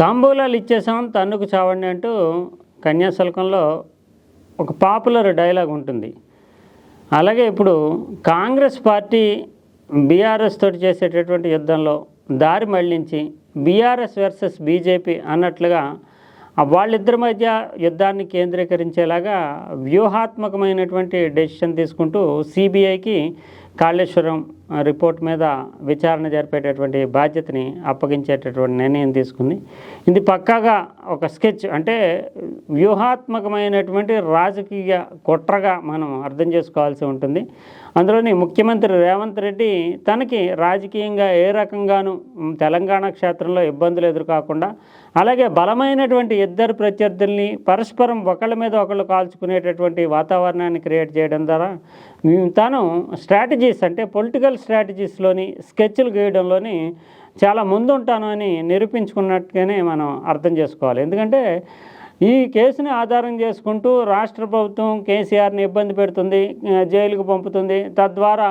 తాంబూలాలు ఇచ్చేసాం తన్నుకు చావండి అంటూ కన్యాశుల్కంలో ఒక పాపులర్ డైలాగ్ ఉంటుంది. అలాగే ఇప్పుడు కాంగ్రెస్ పార్టీ బీఆర్ఎస్ తోటి చేసేటటువంటి యుద్ధంలో దారి మళ్ళించి బీఆర్ఎస్ వర్సెస్ బీజేపీ అన్నట్లుగా వాళ్ళిద్దరి మధ్య యుద్ధాన్ని కేంద్రీకరించేలాగా వ్యూహాత్మకమైనటువంటి డెసిషన్ తీసుకుంటూ సిబిఐకి కాళేశ్వరం రిపోర్ట్ మీద విచారణ జరిపేటటువంటి బాధ్యతని అప్పగించేటటువంటి నిర్ణయం తీసుకుంది. ఇది పక్కాగా ఒక స్కెచ్ అంటే వ్యూహాత్మకమైనటువంటి రాజకీయ కుట్రగా మనం అర్థం చేసుకోవాల్సి ఉంటుంది. అందులోని ముఖ్యమంత్రి రేవంత్ రెడ్డి తనకి రాజకీయంగా ఏ రకంగానూ తెలంగాణ క్షేత్రంలో ఇబ్బందులు ఎదురుకాకుండా అలాగే బలమైనటువంటి ఇద్దరు ప్రత్యర్థుల్ని పరస్పరం ఒకళ్ళ మీద ఒకళ్ళు కాల్చుకునేటటువంటి వాతావరణాన్ని క్రియేట్ చేయడం ద్వారా తను తాను స్ట్రాటజీస్ అంటే పొలిటికల్ స్ట్రాటజీస్లోని స్కెచ్లు గీయడంలోని చాలా ముందుంటాను అని నిరూపించుకున్నట్టుగానే మనం అర్థం చేసుకోవాలి. ఎందుకంటే ఈ కేసుని ఆధారం చేసుకుంటూ రాష్ట్ర ప్రభుత్వం కేసీఆర్ని ఇబ్బంది పెడుతుంది జైలుకు పంపుతుంది తద్వారా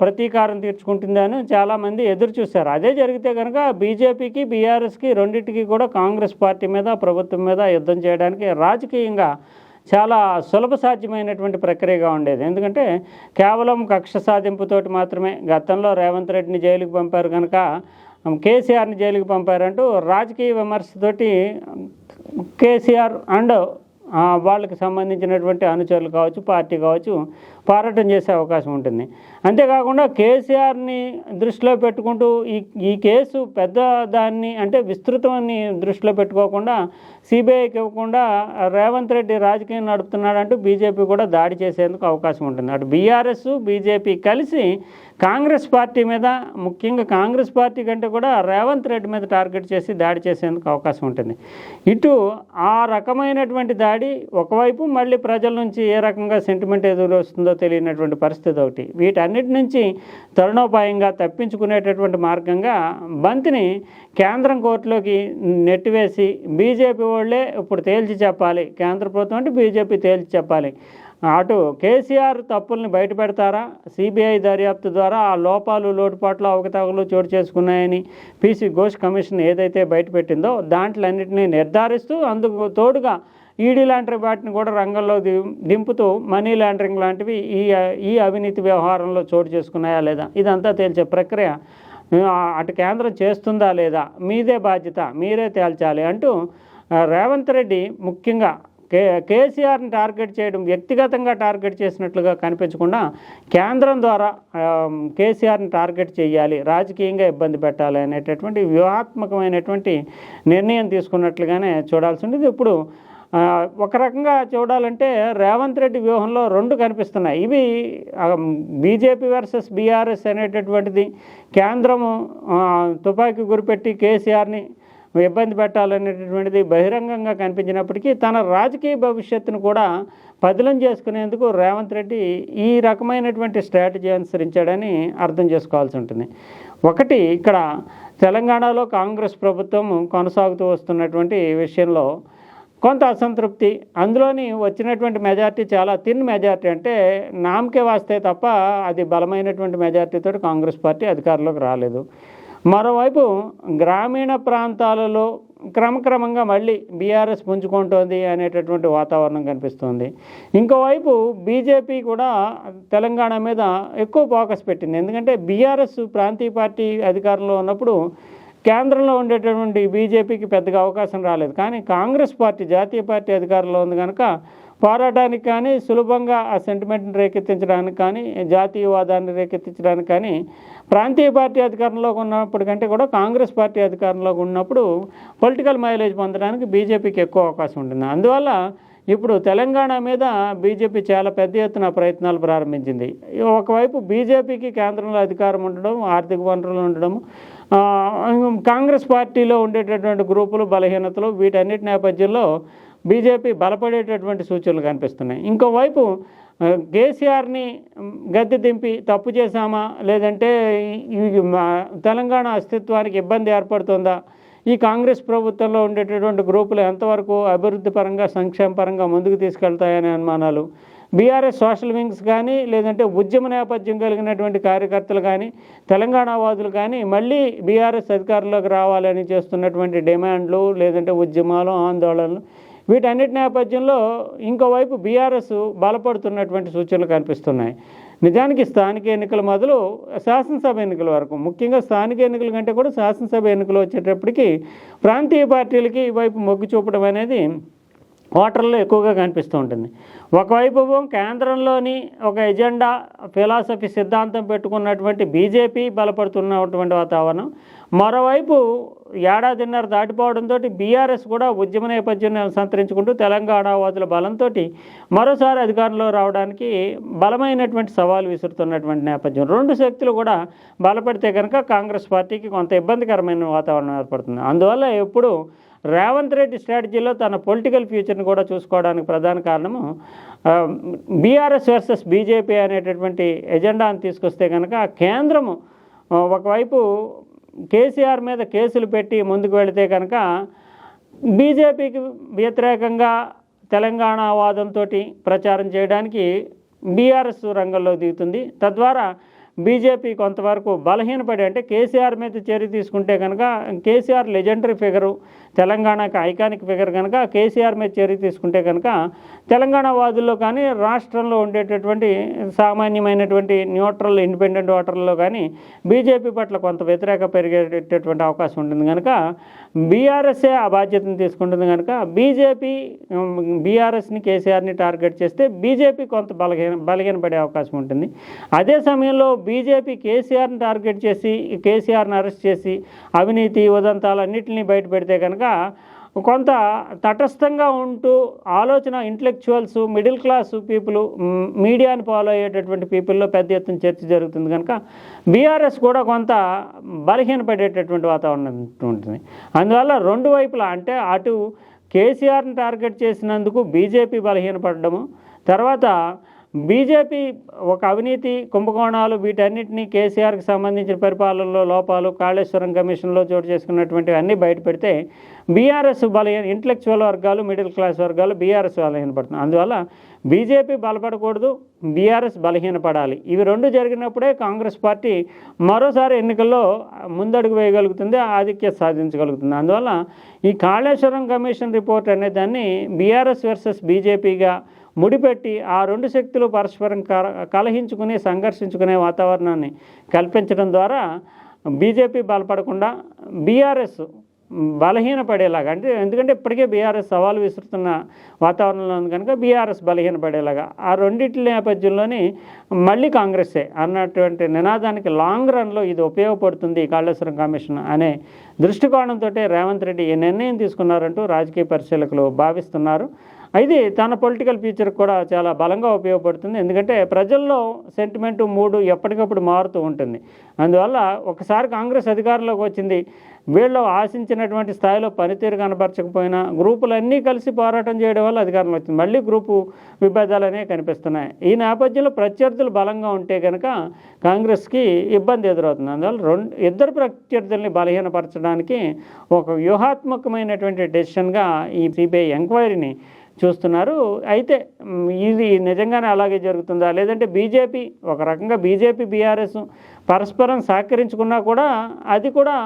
ప్రతీకారం తీర్చుకుంటుంది అని చాలామంది ఎదురు చూశారు. అదే జరిగితే కనుక బీజేపీకి బీఆర్ఎస్కి రెండింటికి కూడా కాంగ్రెస్ పార్టీ మీద ప్రభుత్వం మీద యుద్ధం చేయడానికి రాజకీయంగా చాలా సులభ సాధ్యమైనటువంటి ప్రక్రియగా ఉండేది. ఎందుకంటే కేవలం కక్ష సాధింపుతోటి మాత్రమే గతంలో రేవంత్ రెడ్డిని జైలుకు పంపారు కనుక కేసీఆర్ని జైలుకి పంపారంటూ రాజకీయ విమర్శతోటి కేసీఆర్ అండ్ వాళ్ళకి సంబంధించినటువంటి అనుచరులు కావచ్చు పార్టీ కావచ్చు పోరాటం చేసే అవకాశం ఉంటుంది. అంతేకాకుండా కేసీఆర్ని దృష్టిలో పెట్టుకుంటూ ఈ ఈ కేసు పెద్ద దాన్ని అంటే విస్తృతాన్ని దృష్టిలో పెట్టుకోకుండా సిబిఐకి ఇవ్వకుండా రేవంత్ రెడ్డి రాజకీయం నడుపుతున్నాడంటూ బీజేపీ కూడా దాడి చేసేందుకు అవకాశం ఉంటుంది. అటు బీఆర్ఎస్ బీజేపీ కలిసి కాంగ్రెస్ పార్టీ మీద ముఖ్యంగా కాంగ్రెస్ పార్టీ కంటే కూడా రేవంత్ రెడ్డి మీద టార్గెట్ చేసి దాడి చేసేందుకు అవకాశం ఉంటుంది. ఇటు ఆ రకమైనటువంటి దాడి ఒకవైపు మళ్ళీ ప్రజల నుంచి ఏ రకంగా సెంటిమెంట్ ఎదురు వస్తుందో తెలియనటువంటి పరిస్థితి ఒకటి. వీటన్నిటి నుంచి తరుణోపాయంగా తప్పించుకునేటటువంటి మార్గంగా బంతిని కేంద్రం కోర్టులోకి నెట్టివేసి బీజేపీ వాళ్ళే ఇప్పుడు తేల్చి చెప్పాలి. కేంద్ర ప్రభుత్వం అంటే బీజేపీ తేల్చి చెప్పాలి. అటు కేసీఆర్ తప్పుల్ని బయట పెడతారా? సిబిఐ దర్యాప్తు ద్వారా ఆ లోపాలు లోటుపాట్లు అవకతవకలు చోటు చేసుకున్నాయని పీసీ ఘోష్ కమిషన్ ఏదైతే బయటపెట్టిందో దాంట్లో అన్నింటినీ నిర్ధారిస్తూ అందుకు తోడుగా ఈడీ లాంటి వాటిని కూడా రంగంలో దింపుతూ మనీ లాండరింగ్ లాంటివి ఈ ఈ అవినీతి వ్యవహారంలో చోటు చేసుకున్నాయా లేదా? ఇదంతా తేల్చే ప్రక్రియ అటు కేంద్రం చేస్తుందా లేదా? మీదే బాధ్యత మీరే తేల్చాలి అంటూ రేవంత్ రెడ్డి ముఖ్యంగా కే కేసీఆర్ని టార్గెట్ చేయడం వ్యక్తిగతంగా టార్గెట్ చేసినట్లుగా కనిపించకుండా కేంద్రం ద్వారా కేసీఆర్ని టార్గెట్ చేయాలి రాజకీయంగా ఇబ్బంది పెట్టాలి అనేటటువంటి వ్యూహాత్మకమైనటువంటి నిర్ణయం తీసుకున్నట్లుగానే చూడాల్సి ఉండేది. ఇప్పుడు ఒక రకంగా చూడాలంటే రేవంత్ రెడ్డి వ్యూహంలో రెండు కనిపిస్తున్నాయి. ఇవి బీజేపీ వర్సెస్ బీఆర్ఎస్ అనేటటువంటిది కేంద్రము తుపాకీ గురిపెట్టి కేసీఆర్ని ఇబ్బంది పెట్టాలనేటటువంటిది బహిరంగంగా కనిపించినప్పటికీ తన రాజకీయ భవిష్యత్తును కూడా పదిలం చేసుకునేందుకు రేవంత్ రెడ్డి ఈ రకమైనటువంటి స్ట్రాటజీ అనుసరించాడని అర్థం చేసుకోవాల్సి ఉంటుంది. ఒకటి ఇక్కడ తెలంగాణలో కాంగ్రెస్ ప్రభుత్వం కొనసాగుతూ వస్తున్నటువంటి విషయంలో కొంత అసంతృప్తి. అందులోని వచ్చినటువంటి మెజార్టీ చాలా థిన్ మెజార్టీ అంటే నామకే వాస్తే తప్ప అది బలమైనటువంటి మెజార్టీతో కాంగ్రెస్ పార్టీ అధికారంలోకి రాలేదు. మరోవైపు గ్రామీణ ప్రాంతాలలో క్రమక్రమంగా మళ్ళీ బీఆర్ఎస్ పుంజుకుంటోంది అనేటటువంటి వాతావరణం కనిపిస్తుంది. ఇంకోవైపు బీజేపీ కూడా తెలంగాణ మీద ఎక్కువ ఫోకస్ పెట్టింది. ఎందుకంటే బీఆర్ఎస్ ప్రాంతీయ పార్టీ అధికారంలో ఉన్నప్పుడు కేంద్రంలో ఉండేటటువంటి బీజేపీకి పెద్దగా అవకాశం రాలేదు. కానీ కాంగ్రెస్ పార్టీ జాతీయ పార్టీ అధికారంలో ఉంది కనుక పోరాటానికి కానీ సులభంగా ఆ సెంటిమెంట్ని రేకెత్తించడానికి కానీ జాతీయవాదాన్ని రేకెత్తించడానికి కానీ ప్రాంతీయ పార్టీ అధికారంలో ఉన్నప్పుడు కంటే కూడా కాంగ్రెస్ పార్టీ అధికారంలో ఉన్నప్పుడు పొలిటికల్ మైలేజ్ పొందడానికి బీజేపీకి ఎక్కువ అవకాశం ఉంటుంది. అందువల్ల ఇప్పుడు తెలంగాణ మీద బీజేపీ చాలా పెద్ద ఎత్తున ప్రయత్నాలు ప్రారంభించింది. ఒకవైపు బీజేపీకి కేంద్రంలో అధికారం ఉండడం ఆర్థిక వనరులు ఉండడం కాంగ్రెస్ పార్టీలో ఉండేటటువంటి గ్రూపులు బలహీనతలు వీటన్నిటి నేపథ్యంలో బీజేపీ బలపడేటటువంటి సూచనలు కనిపిస్తున్నాయి. ఇంకోవైపు కేసీఆర్ని గద్దె దింపి తప్పు చేశామా? లేదంటే మా- తెలంగాణ అస్తిత్వానికి ఇబ్బంది ఏర్పడుతుందా? ఈ కాంగ్రెస్ ప్రభుత్వంలో ఉండేటటువంటి గ్రూపులు ఎంతవరకు అభివృద్ధి పరంగా సంక్షేమ పరంగా ముందుకు తీసుకెళ్తాయనే అనుమానాలు బీఆర్ఎస్ సోషల్ వింగ్స్ కానీ లేదంటే ఉద్యమ నేపథ్యం కలిగినటువంటి కార్యకర్తలు కానీ తెలంగాణ వాదులు కానీ మళ్ళీ బీఆర్ఎస్ అధికారంలోకి రావాలని చేస్తున్నటువంటి డిమాండ్లు లేదంటే ఉద్యమాలు ఆందోళనలు వీటన్నిటి నేపథ్యంలో ఇంకోవైపు బీఆర్ఎస్ బలపడుతున్నటువంటి సూచనలు కనిపిస్తున్నాయి. నిజానికి స్థానిక ఎన్నికల మొదలు శాసనసభ ఎన్నికల వరకు ముఖ్యంగా స్థానిక ఎన్నికల కంటే కూడా శాసనసభ ఎన్నికలు వచ్చేటప్పటికి ప్రాంతీయ పార్టీలకి ఈ వైపు మొగ్గు చూపడం అనేది ఓటర్లో ఎక్కువగా కనిపిస్తూ ఉంటుంది. ఒకవైపు కేంద్రంలోని ఒక ఎజెండా ఫిలాసఫీ సిద్ధాంతం పెట్టుకున్నటువంటి బీజేపీ బలపడుతున్నటువంటి వాతావరణం. మరోవైపు ఏడాదిన్నర దాటిపోవడంతో బీఆర్ఎస్ కూడా ఉద్యమ నేపథ్యాన్ని సంతరించుకుంటూ తెలంగాణ వాదుల బలంతో మరోసారి అధికారంలో రావడానికి బలమైనటువంటి సవాలు విసురుతున్నటువంటి నేపథ్యం. రెండు శక్తులు కూడా బలపడితే కనుక కాంగ్రెస్ పార్టీకి కొంత ఇబ్బందికరమైన వాతావరణం ఏర్పడుతుంది. అందువల్ల ఎప్పుడు రేవంత్ రెడ్డి స్ట్రాటజీలో తన పొలిటికల్ ఫ్యూచర్ని కూడా చూసుకోవడానికి ప్రధాన కారణము బీఆర్ఎస్ వర్సెస్ బీజేపీ అనేటటువంటి ఎజెండాను తీసుకొస్తే కనుక కేంద్రము ఒకవైపు కేసీఆర్ మీద కేసులు పెట్టి ముందుకు వెళితే కనుక బీజేపీకి వ్యతిరేకంగా తెలంగాణ వాదంతో ప్రచారం చేయడానికి బీఆర్ఎస్ రంగంలో దిగుతుంది. తద్వారా బీజేపీ కొంతవరకు బలహీనపడి అంటే కేసీఆర్ మీద చర్య తీసుకుంటే కనుక కేసీఆర్ లెజెండరీ ఫిగరు తెలంగాణకి ఐకానిక్ ఫిగర్ కనుక కేసీఆర్ మీద చర్య తీసుకుంటే కనుక తెలంగాణ వాదుల్లో కానీ రాష్ట్రంలో ఉండేటటువంటి సామాన్యమైనటువంటి న్యూట్రల్ ఇండిపెండెంట్ ఓటర్లలో కానీ బీజేపీ పట్ల కొంత వ్యతిరేక పెరిగేటటువంటి అవకాశం ఉంటుంది కనుక బీఆర్ఎస్ఏ ఆ బాధ్యతను తీసుకుంటుంది కనుక బీజేపీ బీఆర్ఎస్ని కేసీఆర్ని టార్గెట్ చేస్తే బీజేపీ కొంత బలహీన బలహీనపడే అవకాశం ఉంటుంది. అదే సమయంలో బీజేపీ కేసీఆర్ని టార్గెట్ చేసి కేసీఆర్ని అరెస్ట్ చేసి అవినీతి ఉదంతాలన్నింటినీ బయట పెడితే కనుక కొంత తటస్థంగా ఉంటూ ఆలోచన ఇంటలెక్చువల్స్ మిడిల్ క్లాస్ పీపుల్ మీడియాని ఫాలో అయ్యేటటువంటి పీపుల్లో పెద్ద ఎత్తున చర్చ జరుగుతుంది కనుక బీఆర్ఎస్ కూడా కొంత బలహీనపడేటటువంటి వాతావరణం ఉంటుంది. అందువల్ల రెండు వైపులా అంటే అటు కేసీఆర్ని టార్గెట్ చేసినందుకు బీజేపీ బలహీనపడడము తర్వాత బీజేపీ ఒక అవినీతి కుంభకోణాలు వీటన్నిటినీ కేసీఆర్కి సంబంధించిన పరిపాలనలో లోపాలు కాళేశ్వరం కమిషన్లో చోటు చేసుకున్నటువంటివి అన్నీ బయట పెడితే బీఆర్ఎస్ బలహీన ఇంటలెక్చువల్ వర్గాలు మిడిల్ క్లాస్ వర్గాలు బీఆర్ఎస్ బలహీనపడుతుంది అందువల్ల బీజేపీ బలపడకూడదు బీఆర్ఎస్ బలహీనపడాలి ఇవి రెండు జరిగినప్పుడే కాంగ్రెస్ పార్టీ మరోసారి ఎన్నికల్లో ముందడుగు వేయగలుగుతుంది ఆధిక్యత సాధించగలుగుతుంది. అందువల్ల ఈ కాళేశ్వరం కమిషన్ రిపోర్ట్ అనే దాన్ని బీఆర్ఎస్ వర్సెస్ బీజేపీగా ముడిపెట్టి ఆ రెండు శక్తులు పరస్పరం కల- కలహించుకుని సంఘర్షించుకునే వాతావరణాన్ని కల్పించడం ద్వారా బీజేపీ బలపడకుండా బీఆర్ఎస్ బలహీనపడేలాగా అంటే ఎందుకంటే ఇప్పటికే బీఆర్ఎస్ సవాలు విసురుతున్న వాతావరణంలో ఉంది కనుక బీఆర్ఎస్ బలహీనపడేలాగా. ఆ రెండింటి నేపథ్యంలోని మళ్ళీ కాంగ్రెస్సే అన్నటువంటి నినాదానికి లాంగ్ రన్లో ఇది ఉపయోగపడుతుంది కాళేశ్వరం కమిషన్ అనే దృష్టికోణంతో రేవంత్ రెడ్డి ఈ నిర్ణయం తీసుకున్నారంటూ రాజకీయ పరిశీలకులు భావిస్తున్నారు. ఇది తన పొలిటికల్ ఫ్యూచర్ కూడా చాలా బలంగా ఉపయోగపడుతుంది. ఎందుకంటే ప్రజల్లో సెంటిమెంటు మూడు ఎప్పటికప్పుడు మారుతూ ఉంటుంది. అందువల్ల ఒకసారి కాంగ్రెస్ అధికారంలోకి వచ్చింది. వీళ్ళు ఆశించినటువంటి స్థాయిలో పనితీరు కనపరచకపోయినా గ్రూపులన్నీ కలిసి పోరాటం చేయడం వల్ల అధికారంలో వచ్చింది. మళ్ళీ గ్రూపు విభేదాలనే కనిపిస్తున్నాయి. ఈ నేపథ్యంలో ప్రత్యర్థులు బలంగా ఉంటే కనుక కాంగ్రెస్కి ఇబ్బంది ఎదురవుతుంది. అందువల్ల రెండు ఇద్దరు ప్రత్యర్థుల్ని బలహీనపరచడానికి ఒక వ్యూహాత్మకమైనటువంటి డెసిషన్గా ఈ సిబిఐ ఎంక్వైరీని చూస్తున్నారు. అయితే ఇది నిజంగానే అలాగే జరుగుతుందా? లేదంటే బీజేపీ ఒక రకంగా బీజేపీ బీఆర్ఎస్ పరస్పరం సహకరించుకున్నా కూడా అది కూడా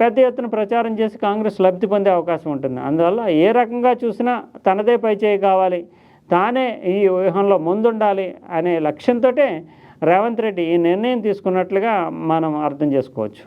పెద్ద ఎత్తున ప్రచారం చేసి కాంగ్రెస్ లబ్ధి పొందే అవకాశం ఉంటుంది. అందువల్ల ఏ రకంగా చూసినా తనదే పైచేయి కావాలి. తానే ఈ వ్యూహంలో ముందుండాలి అనే లక్ష్యంతో రేవంత్ రెడ్డి ఈ నిర్ణయం తీసుకున్నట్లుగా మనం అర్థం చేసుకోవచ్చు.